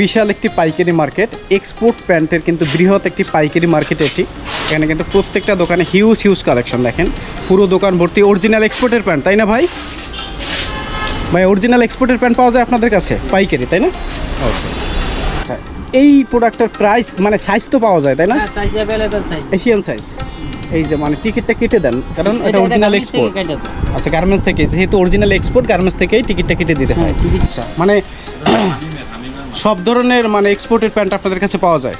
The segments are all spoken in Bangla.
বিশাল একটি পাইকারি মার্কেট এক্সপোর্ট প্যান্টের কিন্তু বৃহৎ একটি পাইকারি মার্কেট এটি। এখানে কিন্তু প্রত্যেকটা দোকানে হিউজ হিউজ কালেকশন দেখেন। পুরো দোকান ভর্তি অরিজিনাল এক্সপোর্টের প্যান্ট তাই না ভাই? ভাই অরিজিনাল এক্সপোর্টের প্যান্ট পাওয়া যায় আপনাদের কাছে? পাইকারি তাই না? ওকে এই প্রোডাক্টের প্রাইস মানে সাইজ তো পাওয়া যায় তাই না? হ্যাঁ সাইজ এশিয়ান এই যে মানে টিকিটটা কেটে দেন কারণ এটা অরিজিনাল এক্সপোর্ট আচ্ছা গার্মেন্টস থেকে যেহেতু অরিজিনাল এক্সপোর্ট গার্মেন্টস থেকেই টিকিটটা কেটে দিতে হয়। হ্যাঁ আচ্ছা মানে সব ধরনের মানে এক্সপোর্টের প্যান্ট আপনাদের কাছে পাওয়া যায়?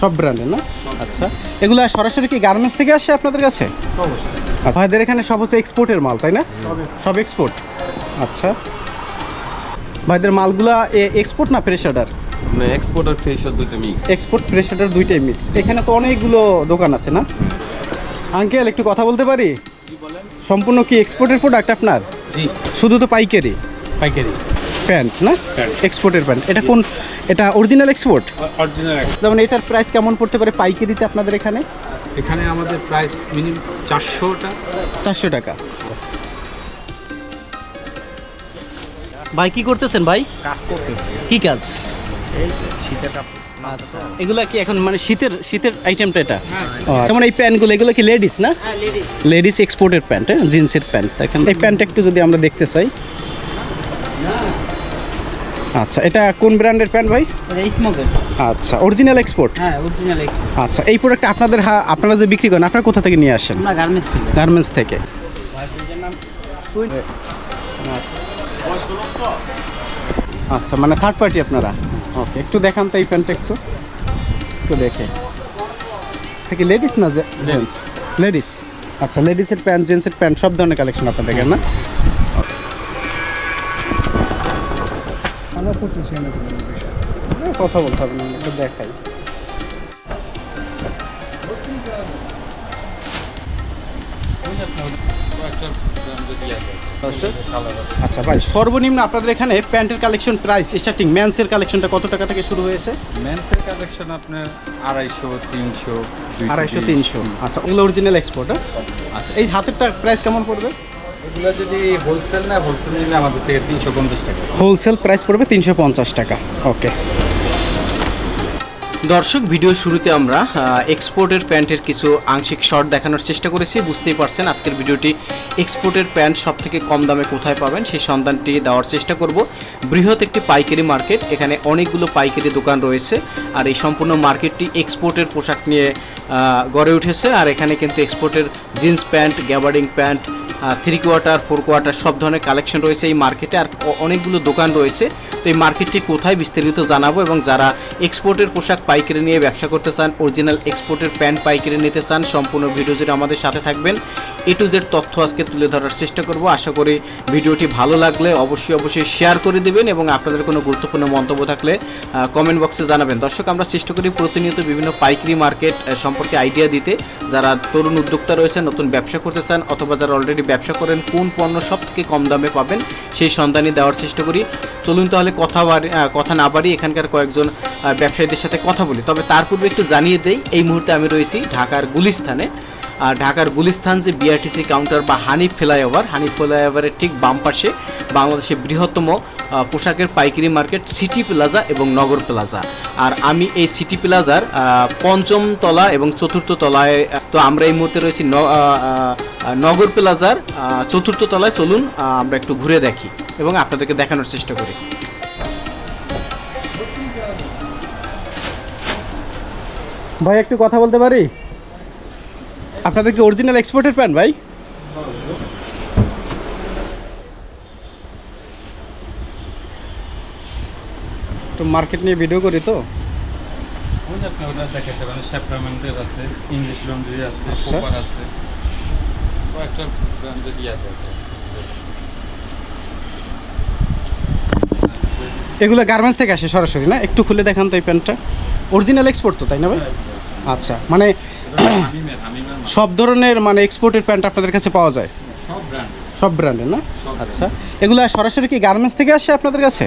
সব ব্র্যান্ডের না? আচ্ছা। এগুলো সরাসরি কি গার্মেন্টস থেকে আসে আপনাদের কাছে? ভাইদের এখানে সব হচ্ছে এক্সপোর্টের মাল তাই না? সব এক্সপোর্ট আচ্ছা। ভাইদের মালগুলা এক্সপোর্ট না ফ্রেশ অর্ডার এক্সপোর্ট আর ফ্রেশার দুটো মিক্স এক্সপোর্ট ফ্রেশ অর্ডার দুইটাই মিক্স এখানে তো অনেকগুলো দোকান আছে না? আঙ্কেল একটু কথা বলতে পারি? সম্পূর্ণ কি এক্সপোর্টের প্রোডাক্ট আপনার? শুধু তো পাইকারি? পাইকারি। প্যান্ট না? এক্সপোর্টের প্যান্ট। এটা কোন এটা অরিজিনাল এক্সপোর্ট? অরিজিনাল যেমন এটার প্রাইস কেমন পড়তে পারে পাইকারিতে আপনাদের এখানে? এখানে আমাদের প্রাইস মিনিমাম চারশোটা। চারশো টাকা। ভাই কি করতেছেন ভাই? কাজ করতেছি। কি কাজ? শীতের আচ্ছা এগুলা কি এখন মানে শীতের শীতের আইটেমটা এটা? হ্যাঁ। যেমন এই প্যান্টগুলো এগুলো কি লেডিস না? হ্যাঁ লেডিস লেডিস এক্সপোর্টের প্যান্ট হ্যাঁ জিন্সের প্যান্ট দেখেন। এই প্যান্ট একটু যদি আমরা দেখতে চাই। আচ্ছা এটা কোন ব্র্যান্ডের প্যান্ট ভাই? স্মোকের আচ্ছা অরিজিনাল এক্সপোর্ট হ্যাঁ অরিজিনাল এক্সপোর্ট আচ্ছা এই প্রোডাক্ট আপনাদের আপনারা যে বিক্রি করেন আপনারা কোথা থেকে নিয়ে আসেন? গার্মেন্টস থেকে। গার্মেন্টস থেকে। আচ্ছা মানে থার্ড পার্টি আপনারা? ওকে একটু দেখান তো এই প্যান্টটা একটু। একটু দেখে। এটা কি লেডিস না জেন্টস লেডিস আচ্ছা লেডিসের প্যান্ট জেন্টসের প্যান্ট সব ধরনের কালেকশন আপনাদের না কথা বলতে হবে না একটু দেখাই। আচ্ছা ভাই সর্বনিম্ন আপনাদের এখানে প্যান্টের কালেকশন প্রাইস স্টার্টিং ম্যান্সের কালেকশনটা কত টাকা থেকে শুরু হয়েছে? মেন্সের কালেকশন আপনার আড়াইশো তিনশো আড়াইশো তিনশো। আচ্ছা ওগুলো অরিজিনাল এক্সপোর্ট আচ্ছা। এই হাতেরটা প্রাইস কেমন পড়বে? এগুলো যদি হোলসেল না হোলসেল নিলে আমাদের থেকে তিনশো পঞ্চাশ টাকা। হোলসেল প্রাইস পড়বে তিনশো পঞ্চাশ টাকা। ওকে দর্শক ভিডিও শুরুতে আমরা এক্সপোর্টের প্যান্টের কিছু আংশিক শর্ট দেখানোর চেষ্টা করেছি। বুঝতেই পারছেন আজকের ভিডিওটি এক্সপোর্টের প্যান্ট সব থেকে কম দামে কোথায় পাবেন সেই সন্ধানটি দেওয়ার চেষ্টা করব। বৃহৎ একটি পাইকারি মার্কেট এখানে অনেকগুলো পাইকারি দোকান রয়েছে। আর এই সম্পূর্ণ মার্কেটটি এক্সপোর্টের পোশাক নিয়ে গড়ে উঠেছে। আর এখানে কিন্তু এক্সপোর্টের jeans pant gabardine pant three quarter four quarter সব ধরনের কালেকশন রয়েছে এই মার্কেটে আর অনেকগুলো দোকান রয়েছে। তো এই মার্কেটটি কোথায় বিস্তারিত জানাব এবং যারা এক্সপোর্টের পোশাক পাইকারি নিয়ে ব্যবসা করতে চান অরিজিনাল এক্সপোর্টের প্যান্ট পাইকারি নিতে চান, সম্পূর্ণ ভিডিও জুড়ে আমাদের সাথে থাকবেন। এ টু জেড তথ্য আজকে তুলে ধরার চেষ্টা করব। আশা করি ভিডিওটি ভালো লাগলে অবশ্যই অবশ্যই শেয়ার করে দিবেন এবং আপনাদের কোনো গুরুত্বপূর্ণ মন্তব্য থাকলে কমেন্ট বক্সে জানাবেন। দর্শক, আমরা চেষ্টা করি প্রতিনিয়ত বিভিন্ন পাইকারি মার্কেট সম্পর্কে আইডিয়া দিতে। যারা তরুণ উদ্যোক্তা রয়েছেন, নতুন ব্যবসা করতে চান অথবা যারা অলরেডি ব্যবসা করেন, কোন পণ্য সব থেকে কম দামে পাবেন সেই সন্ধানই দেওয়ার চেষ্টা করি। চলুন তাহলে কথা কথা না বাড়ি এখানকার কয়েকজন ব্যবসায়ীদের সাথে কথা বলি। তবে তার পূর্বে একটু জানিয়ে দেই, এই মুহূর্তে আমি রয়েছি ঢাকার গুলিস্থানে। আর ঢাকার গুলিস্থান যে বিআরটিসি কাউন্টার বা হানিফ ফ্লাইওভার হানিফ ফ্লাইওভারের ঠিক বাম পাশে বাংলাদেশের বৃহত্তম পোশাকের পাইকারি মার্কেট সিটি প্লাজা এবং নগর প্লাজা আর আমি এই সিটি প্লাজার পঞ্চম তলা এবং চতুর্থ তলায়, তো আমরা এই মুহূর্তে রয়েছি নগর প্লাজার চতুর্থ তলায়। চলুন আমরা একটু ঘুরে দেখি এবং আপনাদেরকে দেখানোর চেষ্টা করি। ভাই, একটু কথা বলতে পারি? আপনাদের কি অরিজিনাল এক্সপোর্টের প্যান্ট ভাই? তো মার্কেট নিয়ে ভিডিও করি তো। ওই যে আপনি ওটা দেখাতে পারেন শ্যাপ্রামেন্টের আছে ইংলিশ লন্ড্রি আছে আচ্ছা। কোপার আছে। কয়েকটা ব্র্যান্ডের ইয়ে এগুলো গার্মেন্টস থেকে আসে সরাসরি না? একটু খুলে দেখান তো এই প্যান্টটা অরিজিনাল এক্সপোর্ট তো তাই না ভাই? আচ্ছা মানে। সব ধরনের মানে এক্সপোর্টের প্যান্ট আপনাদের কাছে পাওয়া যায়? সব ব্র্যান্ড সব ব্র্যান্ডের না? আচ্ছা। এগুলো সরাসরি কি গার্মেন্টস থেকে আসে আপনাদের কাছে?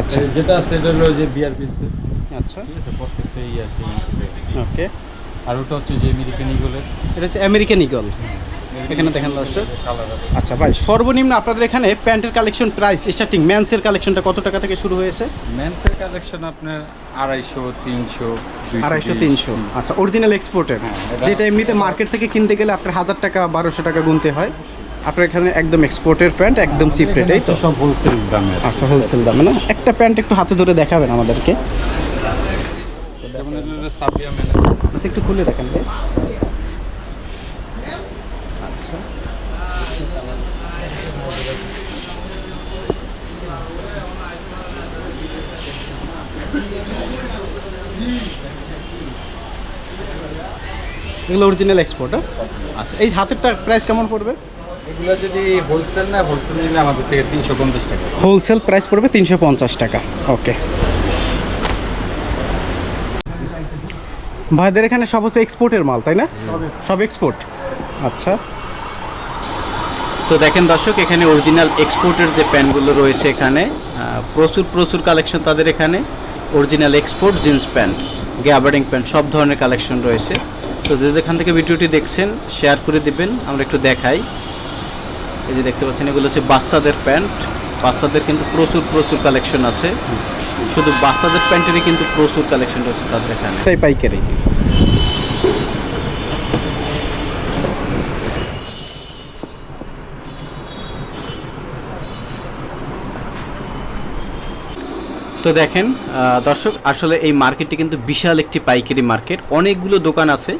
আচ্ছা। যেটা আছে এটা হলো যে বিআরপিসি আচ্ছা। ঠিক আছে প্রত্যেকটা ইয়ে আছে ওকে আর ওটা হচ্ছে যে আমেরিকান ইগলের এটা হচ্ছে আমেরিকান ইগল এখানে দেখেন দর্শক। আচ্ছা ভাই সর্বনিম্ন আপনাদের এখানে প্যান্টের কালেকশন প্রাইস স্টার্টিং ম্যান্সের কালেকশনটা কত টাকা থেকে শুরু হয়েছে? মেন্সের কালেকশন আপনার আড়াইশো তিনশো আড়াইশো তিনশো। আচ্ছা অরিজিনাল এক্সপোর্টের হ্যাঁ, যেটা এমনিতে মার্কেট থেকে কিনতে গেলে আপনার হাজার টাকা বারোশো টাকা গুনতে হয়। আপনার এখানে একদম এক্সপোর্টের প্যান্ট একদম চিপ রেটেই তো? সব হোলসেল দামের আচ্ছা হোলসেল দামে না? একটা প্যান্ট একটু হাতে ধরে দেখাবেন আমাদেরকে। আচ্ছা একটু খুলে দেখেন ভাই আচ্ছা এগুলো অরিজিনাল এক্সপোর্ট আচ্ছা এই হাতেরটা প্রাইস কেমন পড়বে? এগুলো যদি হোলসেল না হোলসেল নিলে আমাদের থেকে তিনশো পঞ্চাশ টাকা। হোলসেল প্রাইস পড়বে তিনশো পঞ্চাশ টাকা ওকে ভাইদের এখানে সব হচ্ছে এক্সপোর্টের মাল তাই না? সব এক্সপোর্ট আচ্ছা। তো দেখেন দর্শক এখানে অরিজিনাল এক্সপোর্টের যে প্যান্টগুলো রয়েছে এখানে প্রচুর প্রচুর কালেকশন তাদের এখানে। Original export jeans pant gabardine pant সব ধরনের কালেকশন রয়েছে। তো যে যেখান থেকে ভিডিওটি দেখছেন শেয়ার করে দিবেন আমরা একটু দেখাই। এই যে দেখতে পাচ্ছেন এগুলো হচ্ছে বাচ্চাদের প্যান্ট। বাচ্চাদের কিন্তু প্রচুর প্রচুর কালেকশন আছে। শুধু বাচ্চাদের প্যান্টেরই কিন্তু প্রচুর কালেকশন রয়েছে তাদের এখানে। পাইকারি। তো দেখেন দর্শক আসলে এই মার্কেটটি কিন্তু বিশাল একটি পাইকারি মার্কেট। অনেকগুলো দোকান আছে।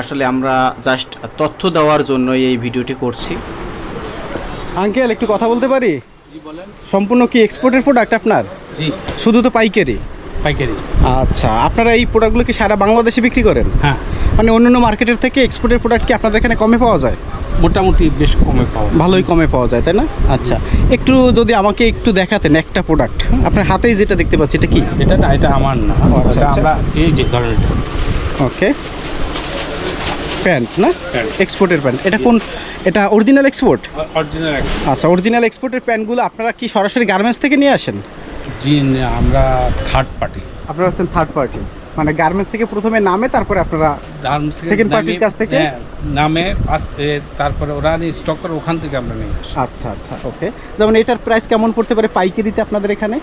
আসলে আমরা জাস্ট তথ্য দেওয়ার জন্য এই ভিডিওটি করছি। আঙ্কেল একটু কথা বলতে পারি? সম্পূর্ণ কি এক্সপোর্টের প্রোডাক্ট আপনার? জি। শুধু তো পাইকারি? পাইকারি। আচ্ছা আপনারা এই প্রোডাক্টগুলো কি সারা বাংলাদেশে বিক্রি করেন? হ্যাঁ। মানে অন্যান্য মার্কেটের থেকে এক্সপোর্টের প্রোডাক্ট কি আপনাদের এখানে কমে পাওয়া যায়? মোটামুটি বেশ কমে পাওয়া ভালোই কমে পাওয়া যায় তাই না? আচ্ছা একটু যদি আমাকে একটু দেখাতেন একটা প্রোডাক্ট আপনার হাতেই যেটা দেখতে পাচ্ছি এটা কি? এটা না এটা আমার না। আচ্ছা, আচ্ছা। আমরা এই যে ধরেন ওকে। প্যান্ট না। এক্সপোর্টের প্যান্ট। এটা কোন এটা অরিজিনাল এক্সপোর্ট অরিজিনাল আচ্ছা অরিজিনাল এক্সপোর্টের প্যান্টগুলো আপনারা কি সরাসরি গার্মেন্টস থেকে নিয়ে আসেন? জি আমরা থার্ড পার্টি আপনারা হচ্ছেন থার্ড পার্টি মানে গার্মেন্টস থেকে প্রথমে নামে তারপরে আপনারা Second party র কাছ থেকে? হ্যাঁ, নামে তারপরে ওরা স্টক করে ওখান থেকে আমরা নিয়ে আসি। আচ্ছা আচ্ছা ওকে যেমন এটার প্রাইস কেমন পড়তে পারে পাইকারিতে আপনাদের এখানে?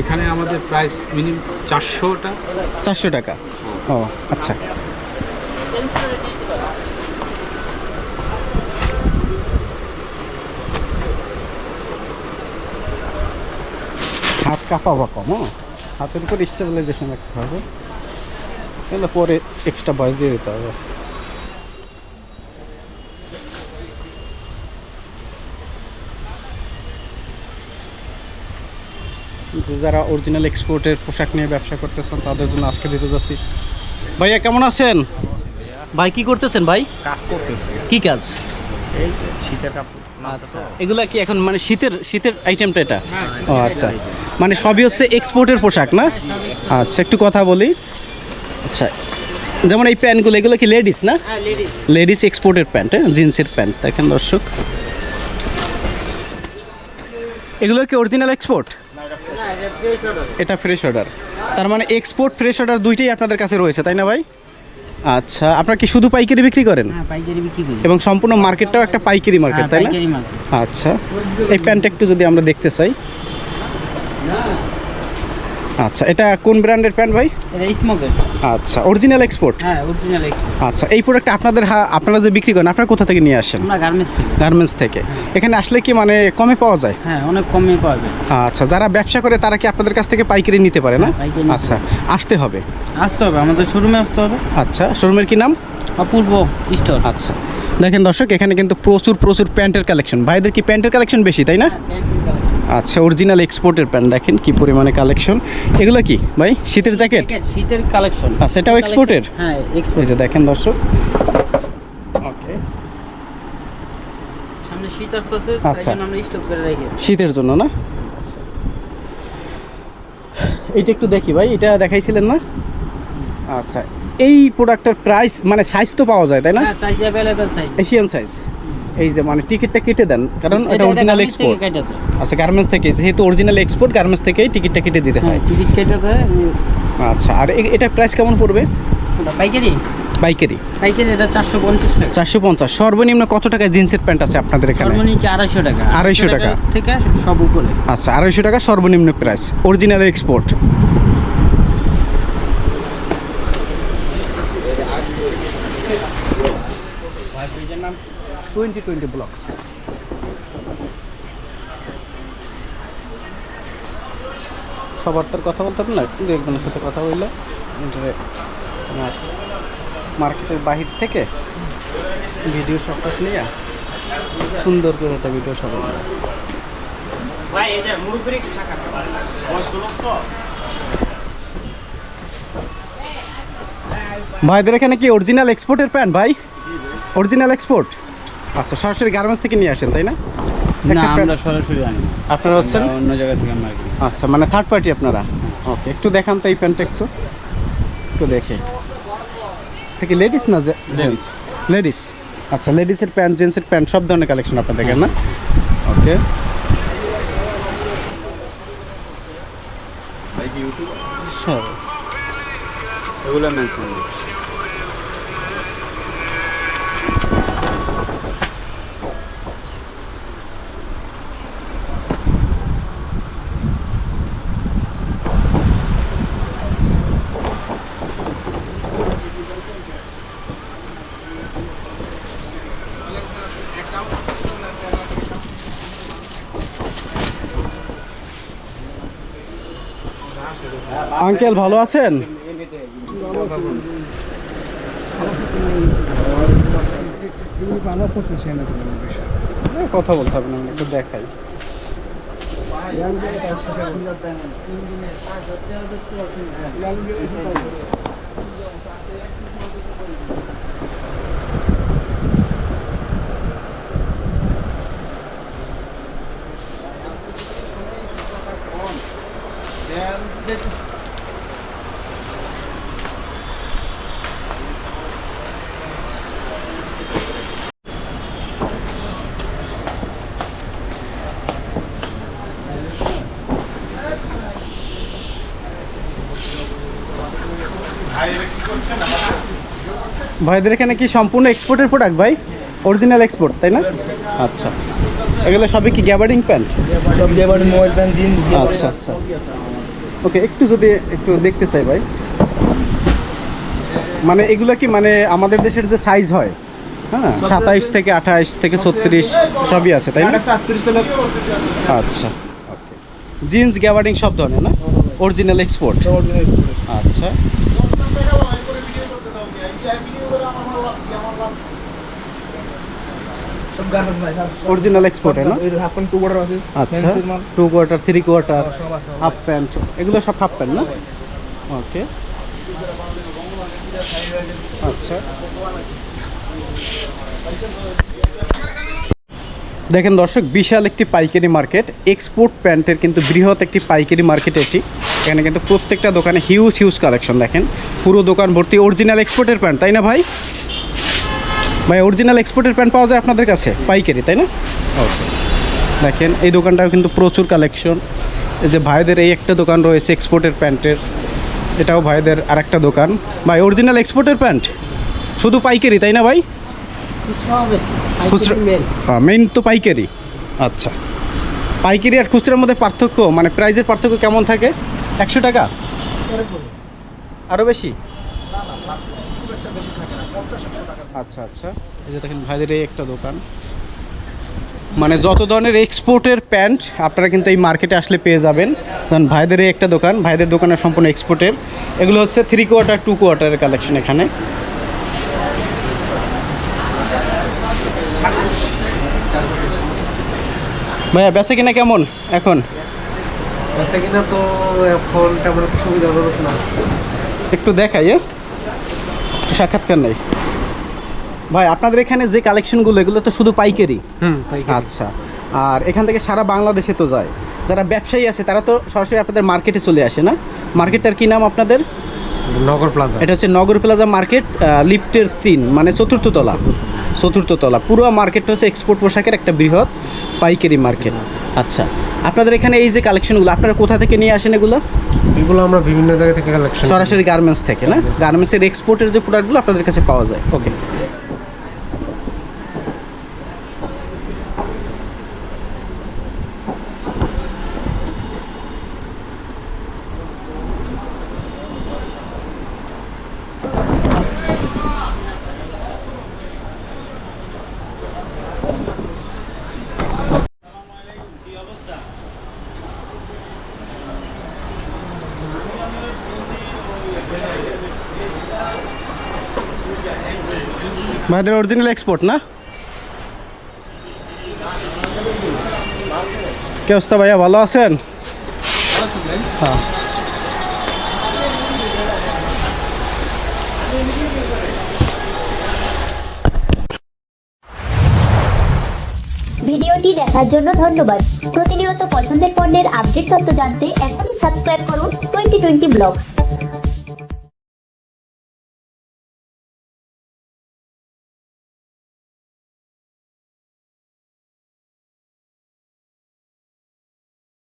এখানে আমাদের প্রাইস মিনিমাম চারশোটা। চারশো টাকা। ও আচ্ছা। হাত কাঁপা বা কম হ্যাঁ? হাতের উপর স্টেবিলাইজেশন রাখতে হবে। তাহলে পরে এক্সট্রা বয়স দিয়ে দিতে হবে। যারা অরিজিনাল এক্সপোর্টের পোশাক নিয়ে ব্যবসা করতেছেন তাদের জন্য আজকে দিতে যাচ্ছি। ভাইয়া কেমন আছেন? ভাই কি করতেছেন ভাই? কাজ করতেছি। কি কাজ? এই শীতের কাপড় আচ্ছা। এগুলা কি এখন মানে শীতের শীতের আইটেমটা এটা? ও আচ্ছা। মানে সবই হচ্ছে এক্সপোর্টের পোশাক না? আচ্ছা একটু কথা বলি। আচ্ছা যেমন এই প্যান্টগুলো এগুলো কি লেডিস না? হ্যাঁ লেডিস লেডিস এক্সপোর্টের প্যান্ট হ্যাঁ? জিন্সের প্যান্ট দেখেন দর্শক। এগুলো কি অরিজিনাল এক্সপোর্ট এটা ফ্রেশ অর্ডার তার মানে এক্সপোর্ট ফ্রেশ অর্ডার দুইটাই আপনাদের কাছে রয়েছে তাই না ভাই? আচ্ছা আপনারা কি শুধু পাইকারি বিক্রি করেন? হ্যাঁ এবং সম্পূর্ণ মার্কেটটাও একটা পাইকারি মার্কেট হ্যাঁ তাই না? আচ্ছা এই প্যান্টটা একটু যদি আমরা দেখতে চাই। আচ্ছা এটা কোন ব্র্যান্ডের প্যান্ট ভাই? এটা স্মোকের। আচ্ছা অরিজিনাল এক্সপোর্ট হ্যাঁ অরিজিনাল এক্সপোর্ট আচ্ছা এই প্রোডাক্ট আপনাদের আপনারা যে বিক্রি করেন আপনারা কোথা থেকে নিয়ে আসেন? আমরা গার্মেন্টস থেকে। গার্মেন্টস থেকে। এখানে আসলে কি মানে কমে পাওয়া যায়? হ্যাঁ অনেক কমে পাওয়া যায়। আচ্ছা যারা ব্যবসা করে তারা কি আপনাদের কাছ থেকে পাইকারি নিতে পারে না? হ্যাঁ, আচ্ছা আসতে হবে। আসতে হবে আমাদের শোরুমে আসতে হবে। আচ্ছা শোরুমের কি নাম? অপূর্ব স্টোর আচ্ছা দেখেন দর্শক এখানে কিন্তু প্রচুর প্রচুর প্যান্টের কালেকশন ভাইদের কি প্যান্টের কালেকশন বেশি তাই না? আচ্ছা অরিজিনাল এক্সপোর্টের প্যান্ট দেখেন কি পরিমাণে কালেকশন এগুলো কি ভাই? শীতের জ্যাকেট শীতের কালেকশন আচ্ছা, এটাও এক্সপোর্টের হ্যাঁ এই এক্সপোর্ট যে দেখেন দর্শক। ওকে সামনে শীত আচ্ছা। জন্য আমরা স্টক করে রাখি। শীতের জন্য না? আচ্ছা। এইটা একটু দেখি ভাই এটা দেখাইছিলেন না? আচ্ছা এই প্রোডাক্টের প্রাইস মানে সাইজ তো পাওয়া যায় তাই না? হ্যাঁ size available size Asian size এই যে মানে টিকিটটা কেটে দেন কারণ এটা অরিজিনাল এক্সপোর্ট আচ্ছা গার্মেন্টস থেকে যেহেতু অরিজিনাল এক্সপোর্ট গার্মেন্টস থেকেই টিকিটটা কেটে দিতে হ্যাঁ। হয় টিকিট কেটে দেয় আচ্ছা আর এ- এটার প্রাইস কেমন পড়বে? পাইকারি? পাইকারি। পাইকারি এটা চারশো পঞ্চাশ টাকা। চারশো পঞ্চাশ সর্বনিম্ন কত টাকা জিন্সের প্যান্ট আছে আপনাদের এখানে? সর্বনিম্ন আড়াইশো টাকা। 250 টাকা। থেকে সব উপরে। আচ্ছা আড়াইশো টাকা সর্বনিম্ন price original export twenty twenty blocks সবার তোর কথা বলতে হবে না কিন্তু একজনের সাথে কথা বললে তোমার মার্কেটের বাহির থেকে ভিডিও শর্টস নিয়ে সুন্দর করে একটা ভিডিও সবাই ভাইদের এখানে কি অরিজিনাল এক্সপোর্টের প্যান্ট ভাই? অরিজিনাল এক্সপোর্ট আচ্ছা সরাসরি গার্মেন্টস থেকে নিয়ে আসেন তাই না? না আমরা সরাসরি আনি আপনারা হচ্ছেন? অন্য জায়গা থেকে আমরা। আচ্ছা মানে থার্ড পার্টি আপনারা? ওকে একটু দেখান তো এই প্যান্টটা একটু। একটু দেখে। এটা কি লেডিস না জেন্টস লেডিস আচ্ছা লেডিসের প্যান্ট জেন্টসের প্যান্ট সব ধরনের কালেকশন আপনাদের দেখেন না? ওকে সব এগুলো মেনশন আঙ্কেল ভালো আছেন? কথা বলতে হবে না একটু দেখাই। ভাইদের এখানে কি সম্পূর্ণ এক্সপোর্টের প্রোডাক্ট ভাই? অরিজিনাল এক্সপোর্ট তাই না? আচ্ছা। এগুলো সবই কি গ্যাবার্ডিং প্যান্ট সব যেবার মোবাইল প্যান্ট জিন্স আচ্ছা আচ্ছা। ওকে একটু যদি একটু দেখতে চাই ভাই। মানে এগুলো কি মানে আমাদের দেশের যে সাইজ হয় হ্যাঁ সাতাইশ। থেকে আঠাইশ থেকে ছত্রিশ সবই আছে তাই না? আচ্ছা ওকে। জিন্স গ্যাবার্ডিং সব ধরনের না? অরিজিনাল এক্সপোর্ট আচ্ছা সব গার্মেন্টস ভাই সব অরিজিনাল এক্সপোর্ট না এই হাফ প্যান্ট টু বর্ডার আছে আচ্ছা two quarter three quarter half pant এগুলো সব হাফ প্যান্ট না ওকে আচ্ছা। দেখেন দর্শক বিশাল একটি পাইকারি মার্কেট এক্সপোর্ট প্যান্টের কিন্তু বৃহৎ একটি পাইকারি মার্কেট এটি। এখানে কিন্তু প্রত্যেকটা দোকানে হিউজ হিউজ কালেকশন দেখেন। পুরো দোকান ভর্তি অরিজিনাল এক্সপোর্টের প্যান্ট তাই না ভাই? ভাই অরিজিনাল এক্সপোর্টের প্যান্ট পাওয়া যায় আপনাদের কাছে? পাইকারি তাই না? ওকে দেখেন এই দোকানটাও কিন্তু প্রচুর কালেকশন এই যে ভাইদের এই একটা দোকান রয়েছে এক্সপোর্টের প্যান্টের এটাও ভাইদের আরেকটা দোকান। ভাই অরিজিনাল এক্সপোর্টের প্যান্ট শুধু পাইকারি তাই না ভাই? খুচরো মেইন তো পাইকারি। আচ্ছা। পাইকারি আর খুচরার মধ্যে পার্থক্য মানে প্রাইজের পার্থক্য কেমন থাকে? একশো টাকা? আরও বেশি? আচ্ছা আচ্ছা। এই যে দেখেন ভাইদের এই একটা দোকান। মানে যত ধরনের এক্সপোর্টের প্যান্ট আপনারা কিন্তু এই মার্কেটে আসলে পেয়ে যাবেন। যেমন ভাইদের এই একটা দোকান ভাইদের দোকানে সম্পূর্ণ এক্সপোর্টের এগুলো হচ্ছে থ্রি কোয়ার্টার টু কোয়ার্টারের কালেকশন এখানে। ভাইয়া বেচে কিনা কেমন এখন? কিনা তো এখন তেমন না। একটু দেখাই হ্যাঁ? একটু সাক্ষাৎকার নেই। ভাই আপনাদের এখানে যে কালেকশনগুলো এগুলো তো শুধু পাইকারি? আচ্ছা। আর এখান থেকে সারা বাংলাদেশে তো যায়। যারা ব্যবসায়ী আছে তারা তো সরাসরি আপনাদের মার্কেটে চলে আসে না? মার্কেটটার কি নাম আপনাদের? নগর প্লাজা। এটা হচ্ছে নগর প্লাজা মার্কেট লিফটের তিন মানে চতুর্থ তলা। চতুর্থ। তলা। পুরো মার্কেটটা হচ্ছে এক্সপোর্ট পোশাকের একটা বৃহৎ পাইকারি মার্কেট আচ্ছা। আপনাদের এখানে এই যে কালেকশনগুলো আপনারা কোথা থেকে নিয়ে আসেন এগুলো? এগুলো আমরা বিভিন্ন জায়গা থেকে কালেকশন সরাসরি গার্মেন্টস থেকে না? গার্মেন্টসের এক্সপোর্টের যে প্রোডাক্টগুলো আপনাদের কাছে পাওয়া যায়। ওকে ভাইদের অরিজিনাল এক্সপোর্ট না? কে অবস্থা ভাইয়া, ভালো আছেন? হ্যাঁ। ভিডিওটি দেখার জন্য ধন্যবাদ। প্রতিনিয়ত পছন্দের পণ্যের আপডেট তথ্য জানতে এখনই সাবস্ক্রাইব করুন টোয়েন্টি টোয়েন্টি ব্লগস।